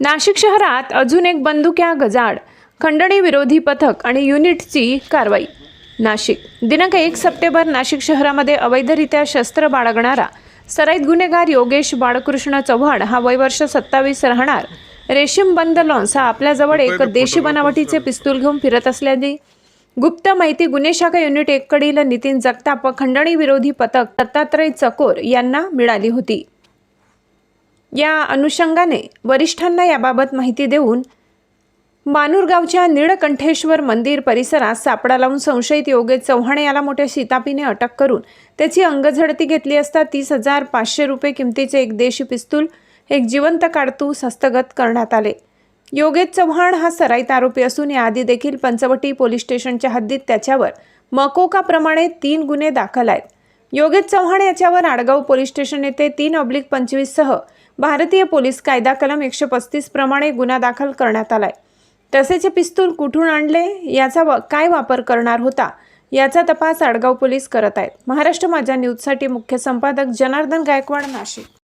नाशिक शहरात अजून एक बंदुक्या गजाड खंडणी विरोधी पथक आणि युनिटची कारवाई. नाशिक. दिनांक एक सप्टेंबर नाशिक शहरामध्ये अवैधरित्या शस्त्र बाळगणारा सराईत गुन्हेगार योगेश बाळकृष्ण चव्हाण हा वयवर्ष सत्तावीस राहणार. रेशीम बंद लॉन्स हा आपल्याजवळ एक देशी बनावटीचे पिस्तूल घेऊन फिरत असल्याने गुप्त माहिती गुन्हे शाखा युनिट एककडील नितीन जगताप व खंडणी विरोधी पथक दत्तात्रय चकोर यांना मिळाली होती. या अनुषंगाने वरिष्ठांना याबाबत माहिती देऊन मानूरगावच्या निळकंठेश्वर मंदिर परिसरात सापडा लावून संशयित योगेश चव्हाण याला मोठ्या शितापीने अटक करून त्याची अंगझडती घेतली असता तीस हजार पाचशे रुपये किमतीचे एक देशी पिस्तूल एक जिवंत काडतूस हस्तगत करण्यात आले. योगेश चव्हाण हा सराईत आरोपी असून याआधी देखील पंचवटी पोलीस स्टेशनच्या हद्दीत त्याच्यावर मकोकाप्रमाणे तीन गुन्हे दाखल आहेत. योगेश चव्हाण याच्यावर आडगाव पोलीस स्टेशन येथे तीन ऑब्लिक पंचवीससह भारतीय पोलीस कायदा कलम एकशे पस्तीस प्रमाणे गुन्हा दाखल करण्यात आलाय. तसेच पिस्तूल कुठून आणले? याचा व काय वापर करणार होता? याचा तपास आडगाव पोलीस करत आहेत. महाराष्ट्र माझ्या न्यूजसाठी मुख्य संपादक जनार्दन गायकवाड नाशिक.